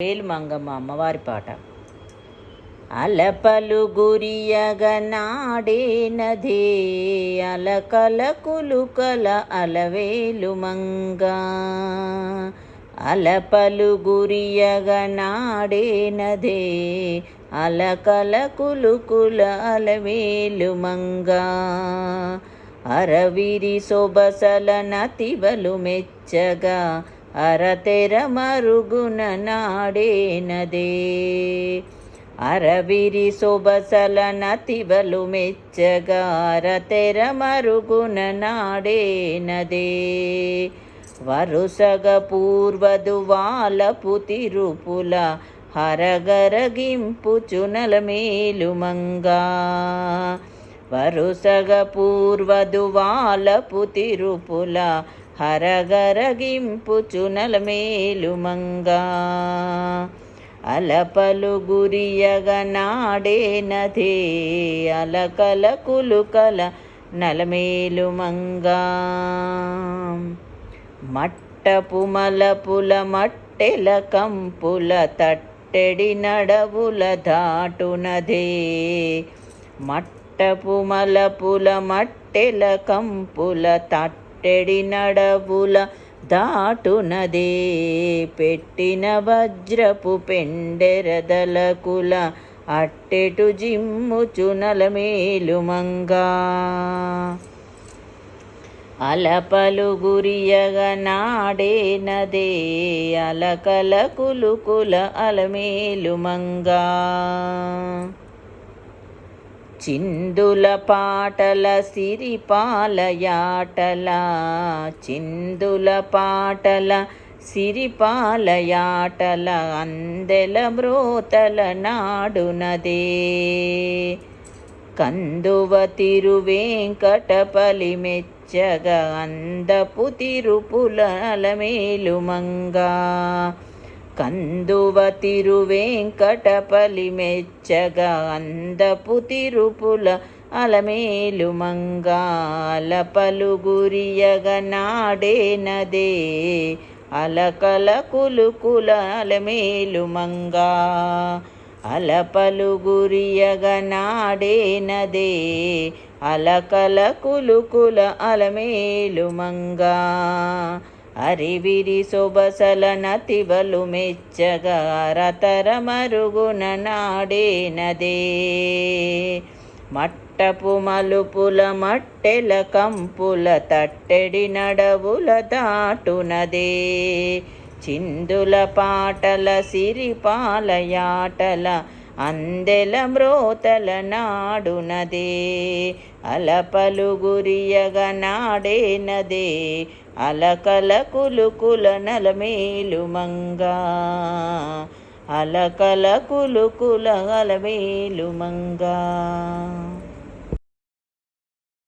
వేలు మంగమ్మ అమ్మవారి పాట. అలపలు గురియగనాడే నదే అలకల కులుకల అలవేలు మంగ అలపలు గురియగనాడే నదే అలకల కులుకుల అలవేలు మంగ అరవిరి సొబసల నతివలు మెచ్చగా అరతెర మరుగున నాడేనదే. అరవిరి సొబసల నతివలు మెచ్చగా అరతెర మరుగున నాడేనదే. వరుసగ పూర్వదు వాలపు తిరుపుల హరగరగింపు చునల మేలుమంగా వరుసగ పూర్వదు వాలపు తిరుపుల హరగరగింపుచు చునల మేలుమంగా అలపలు గురియగ నాడేనదే అలకల కులుకల నలమేలుమంగా మట్టపు మలపుల మట్టెల కంపుల తట్టెడి నడవుల దాటునదే మట్టపు మలపుల మట్టెల కంపుల పెట్టెడి నడవుల దాటునదే. పెట్టిన వజ్రపు పెండెరదలకుల అట్టెటు జిమ్ముచునల మేలుమంగా అలపలు గురియగా నాడేనదే. అలకల కులుకుల అలమేలుమంగా చిందుల పాటల సిరిపాలయాటల చిందుల పాటల సిరిపాలయాటల అందెల మ్రోతల నాడునదే. కందువ తిరువేంకటపలి మెచ్చగ అందపు తిరుపుల అలమేలుమంగా కందువ తిరువేంకటపలి మెచ్చగా అందపు తిరుపుల అలమేలుమంగా మంగాల పలుగురియగ నాడేనదే అలకల కులుకుల అలమేలుమంగా అలపలు గురియగ నాడేనదే అలకల కులుకుల అలమేలుమంగా అరివిరి సొబసల నతివలు మెచ్చగా రతరమరుగున నాడేనదే. మట్టపు మలుపుల మట్టెల కంపుల తట్టెడి నడవుల దాటునదే. చిందుల పాటల సిరిపాలయాటల అందెల మ్రోతల నాడునదే అలపలు గురియగ నాడేనదే అలకల కులుకుల నలమేలు మంగా అలకల కులుకుల అలమేలుమంగా